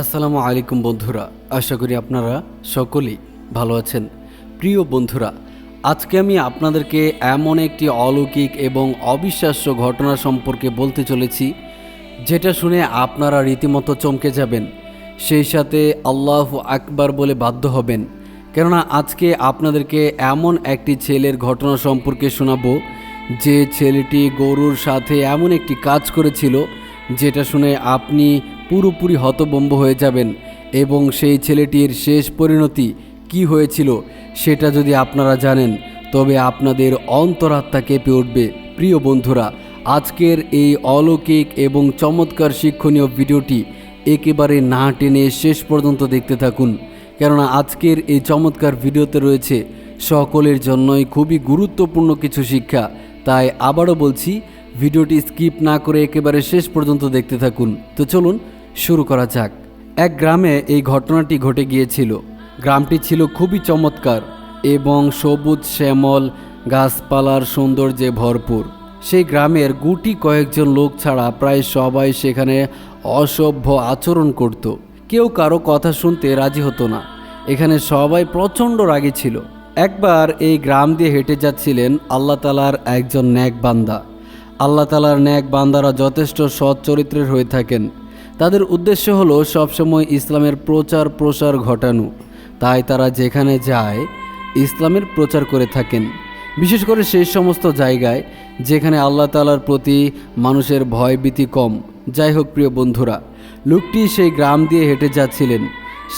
আসসালামু আলাইকুম বন্ধুরা, আশা করি আপনারা সকলেই ভালো আছেন। প্রিয় বন্ধুরা, আজকে আমি আপনাদেরকে এমন একটি অলৌকিক এবং অবিশ্বাস্য ঘটনা সম্পর্কে বলতে চলেছি, যেটা শুনে আপনারা রীতিমতো চমকে যাবেন। সেই সাথে আল্লাহ আকবার বলে বাধ্য হবেন। কেননা আজকে আপনাদেরকে এমন একটি ছেলের ঘটনা সম্পর্কে শোনাবো, যে ছেলেটি গরুর সাথে এমন একটি কাজ করেছিল, যেটা শুনে আপনি পুরোপুরি হতবম্ব হয়ে যাবেন এবং সেই ছেলেটির শেষ পরিণতি কি হয়েছিল সেটা যদি আপনারা জানেন, তবে আপনাদের অন্তরাত্মা কেঁপে উঠবে। প্রিয় বন্ধুরা, আজকের এই অলৌকিক এবং চমৎকার শিক্ষণীয় ভিডিওটি একেবারে না টেনে শেষ পর্যন্ত দেখতে থাকুন, কেননা আজকের এই চমৎকার ভিডিওতে রয়েছে সকলের জন্যই খুবই গুরুত্বপূর্ণ কিছু শিক্ষা। তাই আবারও বলছি, ভিডিওটি স্কিপ না করে একেবারে শেষ পর্যন্ত দেখতে থাকুন। তো চলুন শুরু করা যাক। এক গ্রামে এই ঘটনাটি ঘটে গিয়েছিল। গ্রামটি ছিল খুবই চমৎকার এবং সবুজ শ্যামল, গাছপালার সৌন্দর্যে ভরপুর। সেই গ্রামের গুটি কয়েকজন লোক ছাড়া প্রায় সবাই সেখানে অসভ্য আচরণ করত। কেউ কারও কথা শুনতে রাজি হতো না। এখানে সবাই প্রচণ্ড রাগী ছিল। একবার এই গ্রাম দিয়ে হেঁটে যাচ্ছিলেন আল্লাহ তালার একজন ন্যাক বান্দা আল্লাহ তালার ন্যাক বান্দারা যথেষ্ট সৎ চরিত্রের হয়ে থাকেন। তাদের উদ্দেশ্য হলো সবসময় ইসলামের প্রচার প্রসার ঘটানো। তাই তারা যেখানে যায়, ইসলামের প্রচার করে থাকেন। বিশেষ করে সেই সমস্ত জায়গায় যেখানে আল্লাহ তালার প্রতি মানুষের ভয়ভীতি কম। যাই হোক, প্রিয় বন্ধুরা, লোকটি সেই গ্রাম দিয়ে হেঁটে যাচ্ছিলেন।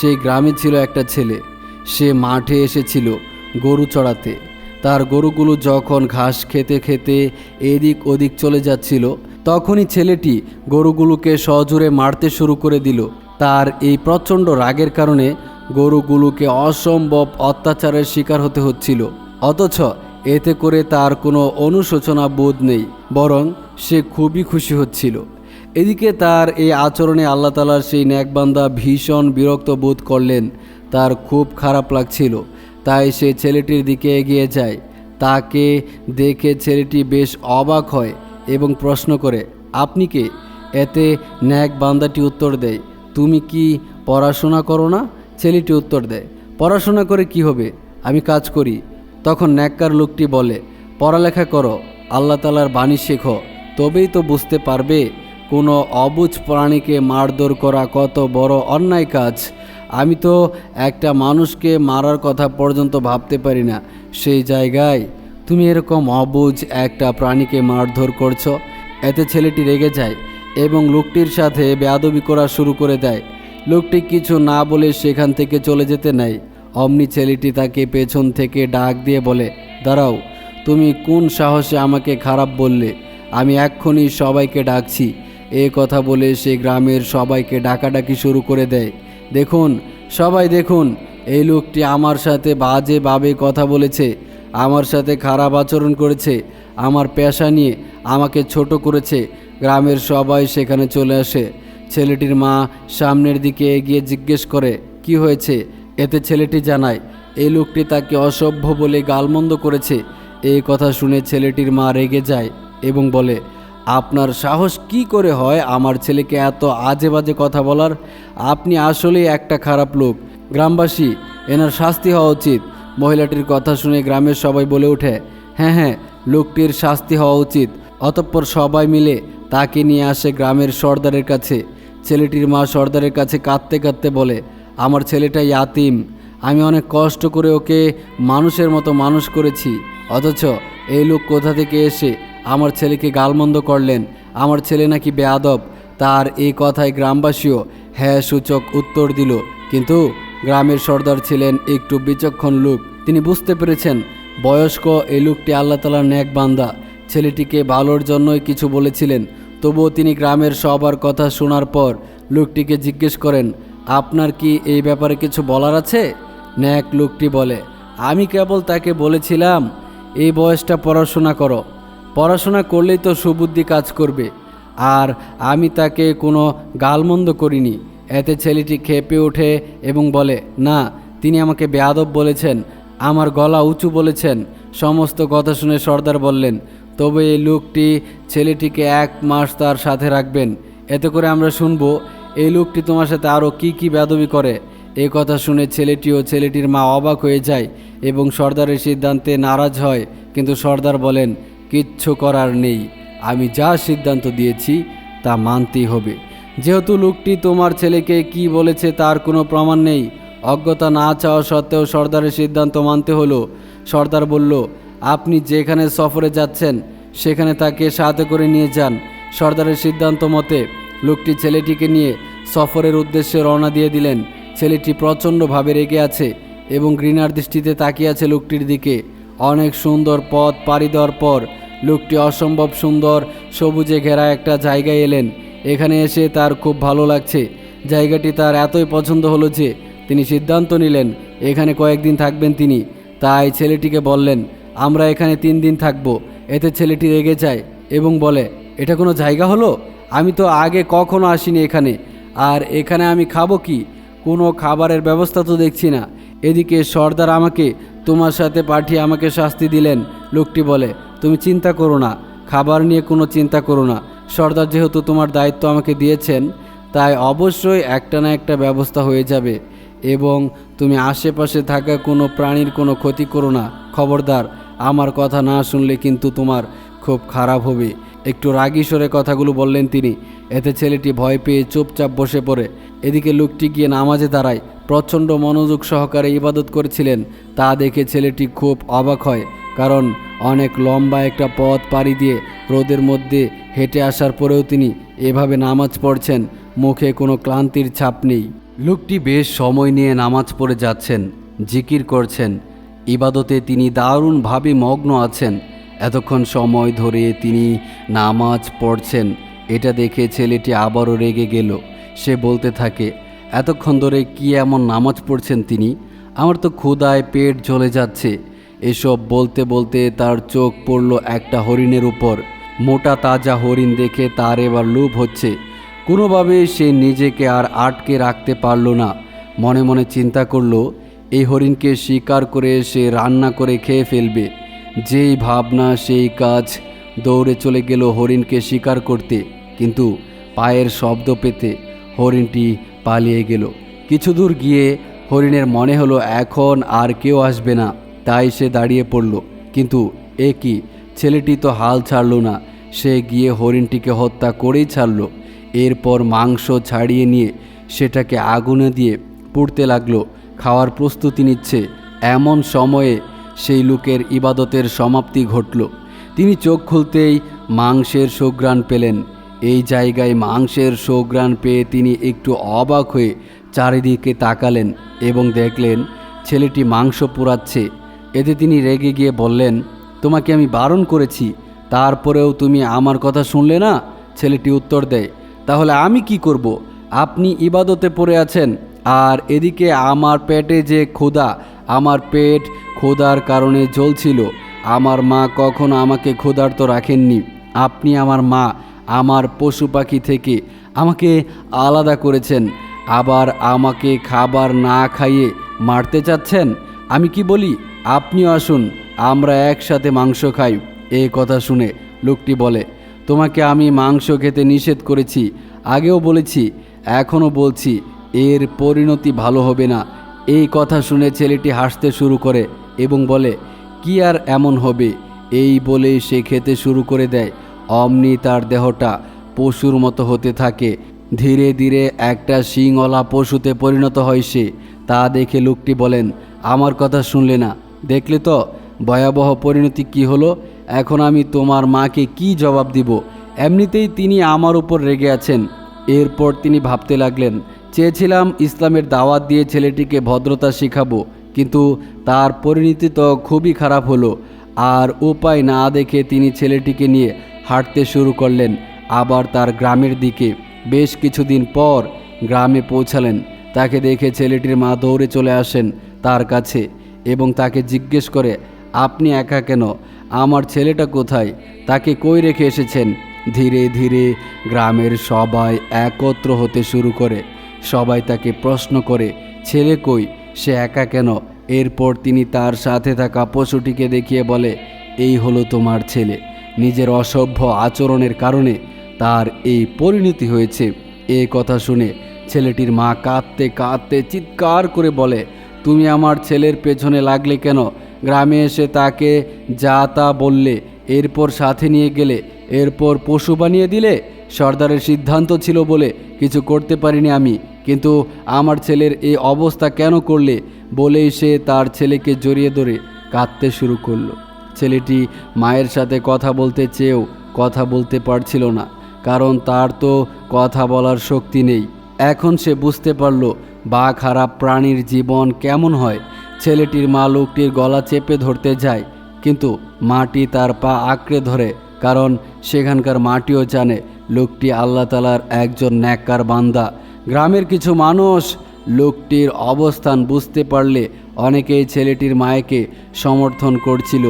সেই গ্রামে ছিল একটা ছেলে। সে মাঠে এসেছিল গরু চড়াতে। তার গরুগুলো যখন ঘাস খেতে খেতে এদিক ওদিক চলে যাচ্ছিল তখনই ছেলেটি গরুগুলোকে সজোরে মারতে শুরু করে দিল। তার এই প্রচণ্ড রাগের কারণে গরুগুলোকে অসম্ভব অত্যাচারের শিকার হতে হচ্ছিল। অথচ এতে করে তার কোনো অনুশোচনা বোধ নেই, বরং সে খুবই খুশি হচ্ছিল। এদিকে তার এই আচরণে আল্লাহ তালার সেই ন্যাকবান্দা ভীষণ বিরক্ত বোধ করলেন। তার খুব খারাপ লাগছিল। তাই সে ছেলেটির দিকে এগিয়ে যায়। তাকে দেখে ছেলেটি বেশ অবাক হয়। এবং প্রশ্ন করে, আপনি কে? এতে ন্যাক বান্দাটি উত্তর দেয়, তুমি কি পড়াশোনা করো না? ছেলেটি উত্তর দেয়, পড়াশোনা করে কি হবে? আমি কাজ করি। তখন ন্যাক্কার লোকটি বলে, পড়ালেখা করো, আল্লাহ তালার বাণী শেখো। তবেই তো বুঝতে পারবে, কোনো অবুঝ প্রাণীকে মারধর করা কত বড় অন্যায় কাজ। আমি তো একটা মানুষকে মারার কথা পর্যন্ত ভাবতে পারি না। সেই জায়গায় তুমি এরকম অবুঝ একটা প্রাণীকে মারধর করছ, এতে ছেলেটি রেগে যায় এবং লোকটির সাথে বেয়াদবি করা শুরু করে দেয়। লোকটি কিছু না বলে সেখান থেকে চলে যেতে নেয়। অমনি ছেলেটি তাকে পেছন থেকে ডাক দিয়ে বলে, দাঁড়াও, তুমি কোন সাহসে আমাকে খারাপ বললে? আমি এক্ষুনি সবাইকে ডাকছি। এ কথা বলে সে গ্রামের সবাইকে ডাকাডাকি শুরু করে দেয়। দেখুন, সবাই দেখুন, এই লোকটি আমার সাথে বাজেভাবে কথা বলেছে। আমার সাথে খারাপ আচরণ করেছে, আমার পেশা নিয়ে আমাকে ছোট করেছে, গ্রামের সবাই সেখানে চলে আসে। ছেলেটির মা সামনের দিকে এগিয়ে জিজ্ঞেস করে, কি হয়েছে? এতে ছেলেটি জানায় এই লোকটি তাকে অসভ্য বলে গালমন্দ করেছে। এই কথা শুনে ছেলেটির মা রেগে যায় এবং বলে, আপনার সাহস কি করে হয় আমার ছেলেকে এত আজে বাজে কথা বলার? আপনি আসলেই একটা খারাপ লোক। গ্রামবাসী, এনার শাস্তি হওয়া উচিত। মহিলাটির কথা শুনে গ্রামের সবাই বলে ওঠে হ্যাঁ হ্যাঁ লোকটির শাস্তি হওয়া উচিত। অতঃপর সবাই মিলে তাকে নিয়ে আসে গ্রামের সর্দারের কাছে। ছেলেটির মা সর্দারের কাছে কাঁদতে কাঁদতে বলে, আমার ছেলেটা ইয়াতিম, আমি অনেক কষ্ট করে ওকে মানুষের মতো মানুষ করেছি। অথচ এই লোক কোথা থেকে এসে আমার ছেলেকে গালমন্দ করলেন? আমার ছেলে নাকি বেয়াদব। তার এই কথায় গ্রামবাসীও হ্যাঁ সূচক উত্তর দিল। কিন্তু গ্রামের সর্দার ছিলেন একটু বিচক্ষণ লোক। তিনি বুঝতে পেরেছেন, বয়স্ক এই লোকটি আল্লাহ তালার ন্যাক বান্দা। ছেলেটিকে ভালোর জন্যই কিছু বলেছিলেন। তবুও তিনি গ্রামের সবার কথা শোনার পর লোকটিকে জিজ্ঞেস করেন, আপনার কি এই ব্যাপারে কিছু বলার আছে? ন্যাক লোকটি বলে, আমি কেবল তাকে বলেছিলাম, এই বয়সটা পড়াশোনা করো। পড়াশোনা করলেই তো সুবুদ্ধি কাজ করবে। আর আমি তাকে কোনো গালমন্দ করিনি। এতে ছেলেটি খেপে ওঠে এবং বলে, না, তিনি আমাকে বেয়াদব বলেছেন, আমার গলা উঁচু বলেছেন। সমস্ত কথা শুনে সর্দার বললেন, তবে এই লোকটি ছেলেটিকে এক মাস তার সাথে রাখবেন। এতে করে আমরা শুনব, এই লোকটি তোমার সাথে আরও কি কি বেদবি করে? এই কথা শুনে ছেলেটি ও ছেলেটির মা অবাক হয়ে যায় এবং সর্দারের সিদ্ধান্তে নারাজ হয়। কিন্তু সর্দার বলেন, কিচ্ছু করার নেই। আমি যা সিদ্ধান্ত দিয়েছি, তা মানতেই হবে। যেহেতু লোকটি তোমার ছেলেকে কি বলেছে তার কোনো প্রমাণ নেই, অজ্ঞতা না চাওয়া সত্ত্বেও সর্দারের সিদ্ধান্ত মানতে হলো। সর্দার বলল, আপনি যেখানে সফরে যাচ্ছেন, সেখানে তাকে সাথে করে নিয়ে যান। সর্দারের সিদ্ধান্ত মতে, লোকটি ছেলেটিকে নিয়ে সফরের উদ্দেশ্যে রওনা দিয়ে দিলেন। ছেলেটি প্রচণ্ডভাবে রেগে আছে এবং ঘৃণার দৃষ্টিতে তাকিয়ে আছে লোকটির দিকে। অনেক সুন্দর পথ পাড়ি দেওয়ার পর, লোকটি অসম্ভব সুন্দর সবুজে ঘেরা একটা জায়গায় এলেন। এখানে এসে তার খুব ভালো লাগছে। জায়গাটি তার এতই পছন্দ হলো যে তিনি সিদ্ধান্ত নিলেন, এখানে কয়েকদিন থাকবেন তিনি। তাই ছেলেটিকে বললেন, আমরা এখানে তিন দিন থাকব। এতে ছেলেটি রেগে যায় এবং বলে, এটা কোনো জায়গা হলো? আমি তো আগে কখনো আসিনি এখানে। আর এখানে আমি খাব কি? কোনো খাবারের ব্যবস্থা তো দেখছি না। এদিকে সর্দার আমাকে তোমার সাথে পাঠিয়ে আমাকে শাস্তি দিলেন। লোকটি বলে, তুমি চিন্তা করো না। খাবার নিয়ে কোনো চিন্তা করো না। সর্দার যেহেতু তোমার দায়িত্ব আমাকে দিয়েছেন, তাই অবশ্যই একটা না একটা ব্যবস্থা হয়ে যাবে এবং তুমি আশেপাশে থাকা কোনো প্রাণীর কোনো ক্ষতি করো না। খবরদার, আমার কথা না শুনলে কিন্তু তোমার খুব খারাপ হবে। একটু রাগী স্বরে কথাগুলো বললেন তিনি। এতে ছেলেটি ভয় পেয়ে চুপচাপ বসে পড়ে। এদিকে লোকটি গিয়ে নামাজে দাঁড়ায়। প্রচণ্ড মনোযোগ সহকারে ইবাদত করেছিলেন। তা দেখে ছেলেটি খুব অবাক হয়। কারণ অনেক লম্বা একটা পথ পাড়ি দিয়ে রোদের মধ্যে হেঁটে আসার পরেও তিনি এভাবে নামাজ পড়ছেন, মুখে কোনো ক্লান্তির ছাপ নেই। লোকটি বেশ সময় নিয়ে নামাজ পড়ে যাচ্ছেন, জিকির করছেন। ইবাদতে তিনি দারুণভাবে মগ্ন আছেন। এতক্ষণ সময় ধরে তিনি নামাজ পড়ছেন। এটা দেখে ছেলেটি আবারও রেগে গেল। সে বলতে থাকে, এতক্ষণ ধরে কি এমন নামাজ পড়ছেন তিনি? আমার তো ক্ষুদায় পেট জ্বলে যাচ্ছে। এসব বলতে বলতে তার চোখ পড়ল একটা হরিণের উপর। মোটা তাজা হরিণ দেখে তার এবার লোভ হচ্ছে। কোনোভাবে সে নিজেকে আর আটকে রাখতে পারল না। মনে মনে চিন্তা করল, এই হরিণকে শিকার করে সে রান্না করে খেয়ে ফেলবে। যেই ভাবনা, সেই কাজ, দৌড়ে চলে গেল হরিণকে শিকার করতে। কিন্তু পায়ের শব্দ পেতে হরিণটি পালিয়ে গেল। কিছু দূর গিয়ে হরিণের মনে হলো, এখন আর কেউ আসবে না। তাই সে দাঁড়িয়ে পড়ল। কিন্তু এ কি? ছেলেটি তো হাল ছাড়ল না। সে গিয়ে হরিণটিকে হত্যা করেই ছাড়ল। এরপর মাংস ছাড়িয়ে নিয়ে সেটাকে আগুনে দিয়ে পুড়তে লাগল। খাওয়ার প্রস্তুতি নিচ্ছে। এমন সময়ে সেই লোকের ইবাদতের সমাপ্তি ঘটল। তিনি চোখ খুলতেই মাংসের সুঘ্রাণ পেলেন। এই জায়গায় মাংসের সুঘ্রাণ পেয়ে তিনি একটু অবাক হয়ে চারিদিকে তাকালেন এবং দেখলেন ছেলেটি মাংস পোড়াচ্ছে। এতে তিনি রেগে গিয়ে বললেন, তোমাকে আমি বারণ করেছি, তারপরেও তুমি আমার কথা শুনলে না? ছেলেটি উত্তর দেয়, তাহলে আমি কি করব? আপনি ইবাদতে পড়ে আছেন, আর এদিকে আমার পেটে যে ক্ষুধা, আমার পেট ক্ষুধার কারণে জ্বলছিল, আমার মা কখনো আমাকে ক্ষুধার্ত রাখেননি। আপনি আমার মা, আমার পশু পাখি থেকে আমাকে আলাদা করেছেন, আবার আমাকে খাবার না খাইয়ে মারতে চাচ্ছেন? আমি কি বলি? আপনিও আসুন, আমরা একসাথে মাংস খাই। এ কথা শুনে লোকটি বলে, তোমাকে আমি মাংস খেতে নিষেধ করেছি। আগেও বলেছি এখনও বলছি, এর পরিণতি ভালো হবে না। এই কথা শুনে ছেলেটি হাসতে শুরু করে এবং বলে, কি আর এমন হবে? এই বলে সে খেতে শুরু করে দেয়। অমনি তার দেহটা পশুর মতো হতে থাকে। ধীরে ধীরে একটা শিংওয়ালা পশুতে পরিণত হয় সে। তা দেখে লোকটি বলেন, আমার কথা শুনলে না। দেখলে তো ভয়াবহ পরিণতি কি হলো? এখন আমি তোমার মাকে কি জবাব দিব? এমনিতেই তিনি আমার উপর রেগে আছেন। এরপর তিনি ভাবতে লাগলেন, চেয়েছিলাম ইসলামের দাওয়াত দিয়ে ছেলেটিকে ভদ্রতা শেখাবো, কিন্তু তার পরিণতি তো খুবই খারাপ হলো। আর উপায় না দেখে তিনি ছেলেটিকে নিয়ে হাঁটতে শুরু করলেন, আবার তার গ্রামের দিকে। বেশ কিছুদিন পর গ্রামে পৌঁছালেন। তাকে দেখে ছেলেটির মা দৌড়ে চলে আসেন তার কাছে। এবং তাকে জিজ্ঞেস করে, আপনি একা কেন? আমার ছেলেটা কোথায়? তাকে কই রেখে এসেছেন? ধীরে ধীরে গ্রামের সবাই একত্র হতে শুরু করে। সবাই তাকে প্রশ্ন করে, ছেলে কই? সে একা কেন? এরপর তিনি তার সাথে থাকা পশুটিকে দেখিয়ে বলে, এই হলো তোমার ছেলে। নিজের অসভ্য আচরণের কারণে তার এই পরিণতি হয়েছে। এই কথা শুনে ছেলেটির মা কাঁদতে কাঁদতে চিৎকার করে বলে তুমি আমার ছেলের পেছনে লাগলে কেন? গ্রামে এসে তাকে যা তা বললে, এরপর সাথে নিয়ে গেলে, এরপর পশু বানিয়ে দিলে? সর্দারের সিদ্ধান্ত ছিল বলে কিছু করতে পারিনি আমি। কিন্তু আমার ছেলের এই অবস্থা কেন করলে? বলেই সে তার ছেলেকে জড়িয়ে ধরে কাঁদতে শুরু করল। ছেলেটি মায়ের সাথে কথা বলতে চেয়েও কথা বলতে পারছিল না, কারণ তার তো কথা বলার শক্তি নেই। এখন সে বুঝতে পারল বা খারাপ প্রাণীর জীবন কেমন হয়। ছেলেটির মা লোকটির গলা চেপে ধরতে যায়, কিন্তু মাটি তার পা আঁকড়ে ধরে, কারণ সেখানকার মাটিও জানে লোকটি আল্লাহ তালার একজন ন্যাক্কার বান্দা। গ্রামের কিছু মানুষ লোকটির অবস্থান বুঝতে পারলে অনেকেই ছেলেটির মায়েকে সমর্থন করছিল।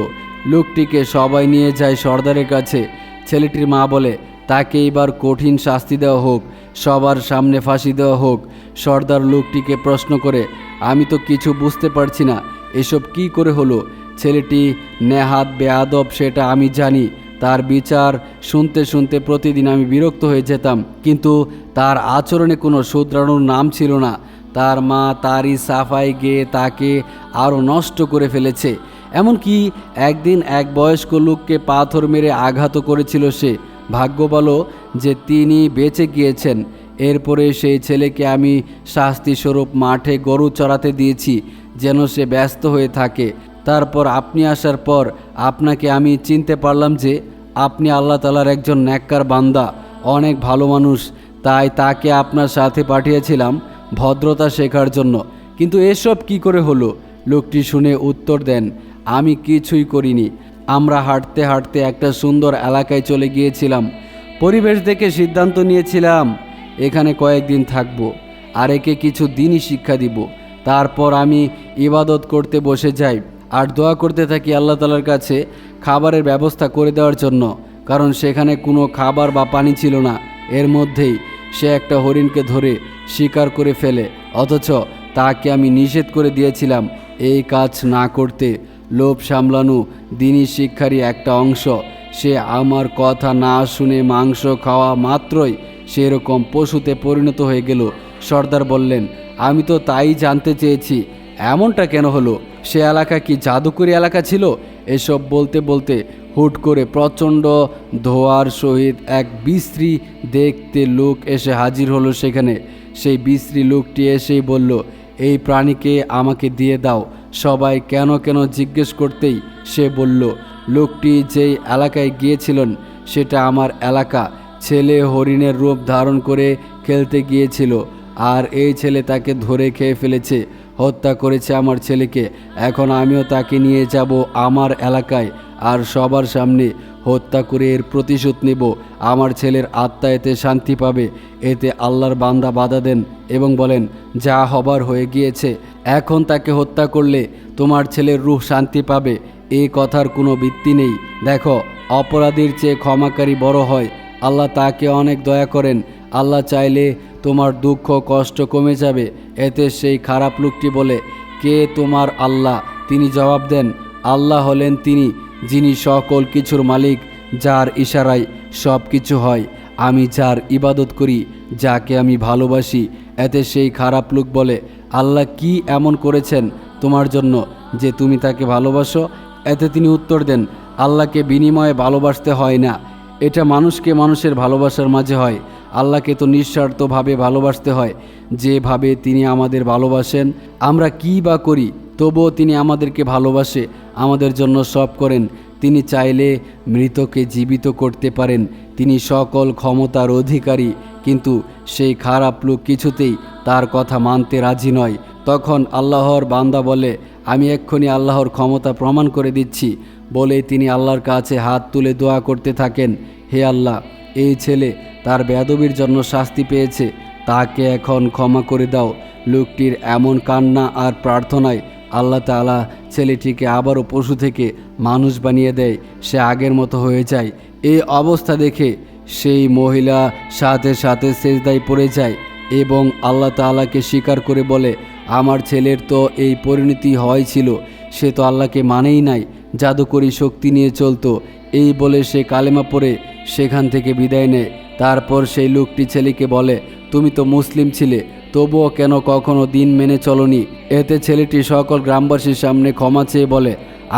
লোকটিকে সবাই নিয়ে যায় সর্দারের কাছে। ছেলেটির মা বলে তাকে এবার কঠিন শাস্তি দেওয়া হোক। সবার সামনে ফাঁসি দেওয়া হোক, সর্দার লোকটিকে প্রশ্ন করে, আমি তো কিছু বুঝতে পারছি না, এসব কি করে হলো? ছেলেটি নেহাত বেয়াদব, সেটা আমি জানি। তার বিচার শুনতে শুনতে প্রতিদিন আমি বিরক্ত হয়ে যেতাম। কিন্তু তার আচরণে কোনো শুধরানোর নাম ছিল না। তার মা তারই সাফাই গিয়ে তাকে আরও নষ্ট করে ফেলেছে। এমনকি একদিন এক বয়স্ক লোককে পাথর মেরে আঘাত করেছিল সে। ভাগ্য বলো যে তিনি বেঁচে গিয়েছেন। এরপরে সেই ছেলেকে আমি শাস্তিস্বরূপ মাঠে গরু চড়াতে দিয়েছি, যেন সে ব্যস্ত হয়ে থাকে। তারপর আপনি আসার পর আপনাকে আমি চিনতে পারলাম যে আপনি আল্লাহ তালার একজন ন্যাক্কার বান্দা, অনেক ভালো মানুষ। তাই তাকে আপনার সাথে পাঠিয়েছিলাম ভদ্রতা শেখার জন্য। কিন্তু এসব কি করে হলো? লোকটি শুনে উত্তর দেন, আমি কিছুই করিনি। আমরা হাঁটতে হাঁটতে একটা সুন্দর এলাকায় চলে গিয়েছিলাম। পরিবেশ দেখে সিদ্ধান্ত নিয়েছিলাম, এখানে কয়েকদিন থাকব আর একে কিছু দিনই শিক্ষা দিব। তারপর আমি ইবাদত করতে বসে যাই, আর দোয়া করতে থাকি আল্লাহ তালার কাছে খাবারের ব্যবস্থা করে দেওয়ার জন্য, কারণ সেখানে কোনো খাবার বা পানি ছিল না। এর মধ্যেই সে একটা হরিণকে ধরে শিকার করে ফেলে, অথচ তাকে আমি নিষেধ করে দিয়েছিলাম, এই কাজ না করতে লোভ সামলানো দিনী শিক্ষারই একটা অংশ। সে আমার কথা না শুনে মাংস খাওয়া মাত্রই সেরকম পশুতে পরিণত হয়ে গেল। সর্দার বললেন, আমি তো তাই জানতে চেয়েছি। এমনটা কেন হলো? সে এলাকা কি জাদুকরি এলাকা ছিল? এসব বলতে বলতে হুট করে প্রচণ্ড ধোয়ার সহিত এক বিশ্রী দেখতে লোক এসে হাজির হলো সেখানে। সেই বিশ্রী লোকটি এসেই বলল, এই প্রাণীকে আমাকে দিয়ে দাও। সবাই কেন কেন জিজ্ঞেস করতেই সে বলল, লোকটি যেই এলাকায় গিয়েছিলেন, সেটা আমার এলাকা। ছেলে হরিণের রূপ ধারণ করে খেলতে গিয়েছিল, আর এই ছেলে তাকে ধরে খেয়ে ফেলেছে, হত্যা করেছে আমার ছেলেকে। এখন আমিও তাকে নিয়ে যাব আমার এলাকায়, আর সবার সামনে হত্যা করে এর প্রতিশোধ নেব। আমার ছেলের আত্মা এতে শান্তি পাবে। এতে আল্লাহর বান্দা বাধা দেন এবং বলেন, যা হবার হয়ে গিয়েছে, এখন তাকে হত্যা করলে তোমার ছেলের রূহ শান্তি পাবে। এই কথার কোনো ভিত্তি নেই। দেখো, অপরাধীর চেয়ে ক্ষমাকারী বড় হয়। আল্লাহ তাকে অনেক দয়া করেন। আল্লাহ চাইলে তোমার দুঃখ কষ্ট কমে যাবে। এতে সেই খারাপ লোকটি বলে, কে তোমার আল্লাহ? তিনি জবাব দেন, আল্লাহ হলেন তিনি। যিনি সকল কিছুর মালিক, যার ইশারায় সব কিছু হয়, আমি যার ইবাদত করি, যাকে আমি ভালোবাসি, এতে সেই খারাপ লোক বলে, আল্লাহ কি এমন করেছেন তোমার জন্য যে তুমি তাকে ভালোবাসো? এতে তিনি উত্তর দেন, আল্লাহকে বিনিময়ে ভালোবাসতে হয় না। এটা মানুষকে মানুষের ভালোবাসার মাঝে হয়। আল্লাহকে তো নিঃস্বার্থভাবে ভালোবাসতে হয়। যেভাবে তিনি আমাদের ভালোবাসেন, আমরা কি বা করি, তবুও তিনি আমাদেরকে ভালোবাসে, আমাদের জন্য সব করেন। তিনি চাইলে মৃতকে জীবিত করতে পারেন। তিনি সকল ক্ষমতার অধিকারী, কিন্তু সেই খারাপ লোক কিছুতেই তার কথা মানতে রাজি নয়। তখন আল্লাহর বান্দা বলে, আমি এক্ষুনি আল্লাহর ক্ষমতা প্রমাণ করে দিচ্ছি। বলে তিনি আল্লাহর কাছে হাত তুলে দোয়া করতে থাকেন, হে আল্লাহ, এই ছেলে তার বেদবির জন্য শাস্তি পেয়েছে। তাকে এখন ক্ষমা করে দাও। লোকটির এমন কান্না আর প্রার্থনায় আল্লাহ তালা ছেলেটিকে আবারও পশু থেকে মানুষ বানিয়ে দেয়। সে আগের মতো হয়ে যায়। এই অবস্থা দেখে সেই মহিলা সাথে সাথে সেজদায় পড়ে যায় এবং আল্লাহ তাআলাকে স্বীকার করে বলে, আমার ছেলের তো এই পরিণতি হয়েছিল সে তো আল্লাহকে মানেই নাই। জাদুকরি শক্তি নিয়ে চলতো। এই বলে সে কালেমা পড়ে সেখান থেকে বিদায় নেয়। তারপর সেই লোকটি ছেলেকে বলে, তুমি তো মুসলিম ছিলে, তবুও কেন কখনো দিন মেনে চলনি? এতে ছেলেটি সকল গ্রামবাসীর সামনে ক্ষমা চেয়ে বলে,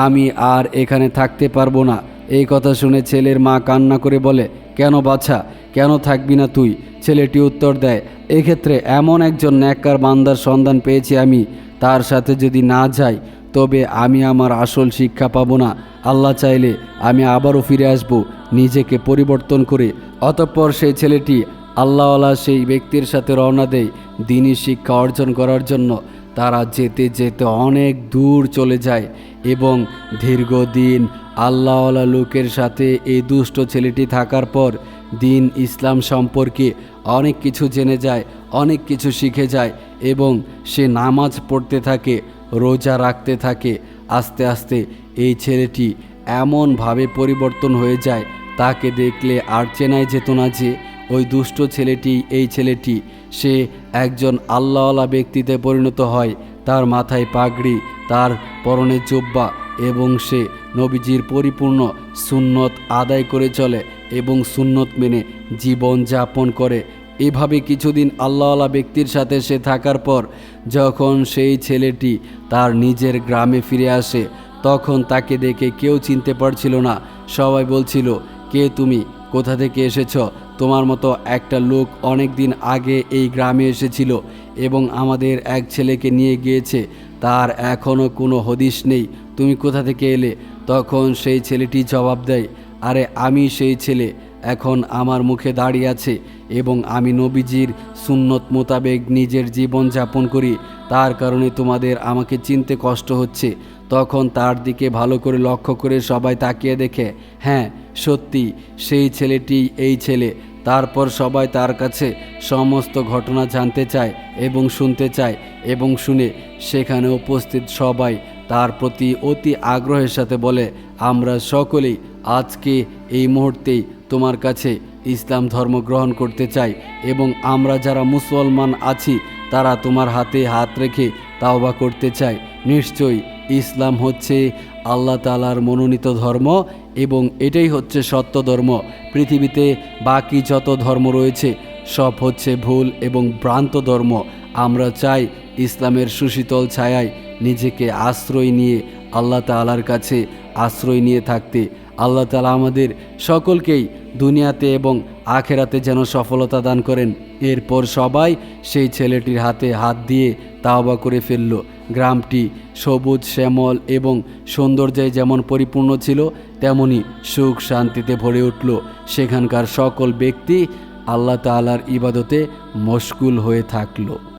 আমি আর এখানে থাকতে পারব না। এই কথা শুনে ছেলের মা কান্না করে বলে, কেন বাছা কেন থাকবি না তুই? ছেলেটি উত্তর দেয়, এক্ষেত্রে এমন একজন ন্যাক্কার বান্দার সন্ধান পেয়েছি আমি। তার সাথে যদি না যাই, তবে আমি আমার আসল শিক্ষা পাবো না। আল্লাহ চাইলে আমি আবারও ফিরে আসব, নিজেকে পরিবর্তন করে। অতঃপর সেই ছেলেটি আল্লাহওয়ালা সেই ব্যক্তির সাথে রওনা দেয় দিনই শিক্ষা অর্জন করার জন্য। তারা যেতে যেতে অনেক দূর চলে যায় এবং দীর্ঘদিন আল্লাহওয়ালা লোকের সাথে এই দুষ্ট ছেলেটি থাকার পর দিন ইসলাম সম্পর্কে অনেক কিছু জেনে যায়, অনেক কিছু শিখে যায় এবং সে নামাজ পড়তে থাকে, রোজা রাখতে থাকে। আস্তে আস্তে এই ছেলেটি এমনভাবে পরিবর্তন হয়ে যায়, তাকে দেখলে আর চেনাই যেত না যে ওই দুষ্ট ছেলেটি, এই ছেলেটি, সে একজন আল্লাহওয়ালা ব্যক্তিতে পরিণত হয়। তার মাথায় পাগড়ি, তার পরনে জুব্বা এবং সে নবীজির পরিপূর্ণ সুন্নত আদায় করে চলে। এবং সুন্নত মেনে জীবন যাপন করে। এভাবে কিছুদিন আল্লাহওয়ালা ব্যক্তির সাথে সে থাকার পর যখন সেই ছেলেটি তার নিজের গ্রামে ফিরে আসে, তখন তাকে দেখে কেউ চিনতে পারছিল না। সবাই বলছিল, কে তুমি? কোথা থেকে এসেছ? তোমার মতো একটা লোক অনেক দিন আগে এই গ্রামে এসেছিল এবং আমাদের এক ছেলেকে নিয়ে গিয়েছে। তার এখনও কোনো হদিশ নেই। তুমি কোথা থেকে এলে? তখন সেই ছেলেটি জবাব দেয় আরে আমি সেই ছেলে, এখন আমার মুখে দাঁড়িয়ে আছে এবং আমি নবীজির সুন্নত মোতাবেক নিজের জীবন যাপন করি। তার কারণে তোমাদের আমাকে চিনতে কষ্ট হচ্ছে। তখন তার দিকে ভালো করে লক্ষ্য করে সবাই তাকিয়ে দেখে হ্যাঁ সত্যি, সেই ছেলেটি এই ছেলে। তারপর সবাই তার কাছে সমস্ত ঘটনা জানতে চায় এবং শুনতে চায় এবং শুনে সেখানে উপস্থিত সবাই তার প্রতি অতি আগ্রহের সাথে বলে, আমরা সকলেই আজকে এই মুহূর্তেই তোমার কাছে ইসলাম ধর্ম গ্রহণ করতে চাই এবং আমরা যারা মুসলমান আছি, তারা তোমার হাতে হাত রেখে তাওবা করতে চাই। নিশ্চয়ই ইসলাম হচ্ছে আল্লাহ তালার মনোনীত ধর্ম এবং এটাই হচ্ছে সত্য ধর্ম। পৃথিবীতে বাকি যত ধর্ম রয়েছে, সব হচ্ছে ভুল এবং ভ্রান্ত ধর্ম। আমরা চাই ইসলামের সুশীতল ছায়ায় নিজেকে আশ্রয় নিয়ে আল্লাহ তালার কাছে আশ্রয় নিয়ে থাকতে আল্লাহ তালা আমাদের সকলকেই দুনিয়াতে এবং আখেরাতে যেন সফলতা দান করেন। এরপর সবাই সেই ছেলেটির হাতে হাত দিয়ে তাওবা করে ফেলল। গ্রামটি সবুজ, শ্যামল এবং সৌন্দর্যে যেমন পরিপূর্ণ ছিল, তেমনি সুখ শান্তিতে ভরে উঠল। সেখানকার সকল ব্যক্তি আল্লাহ তালার ইবাদতে মশগুল হয়ে থাকল।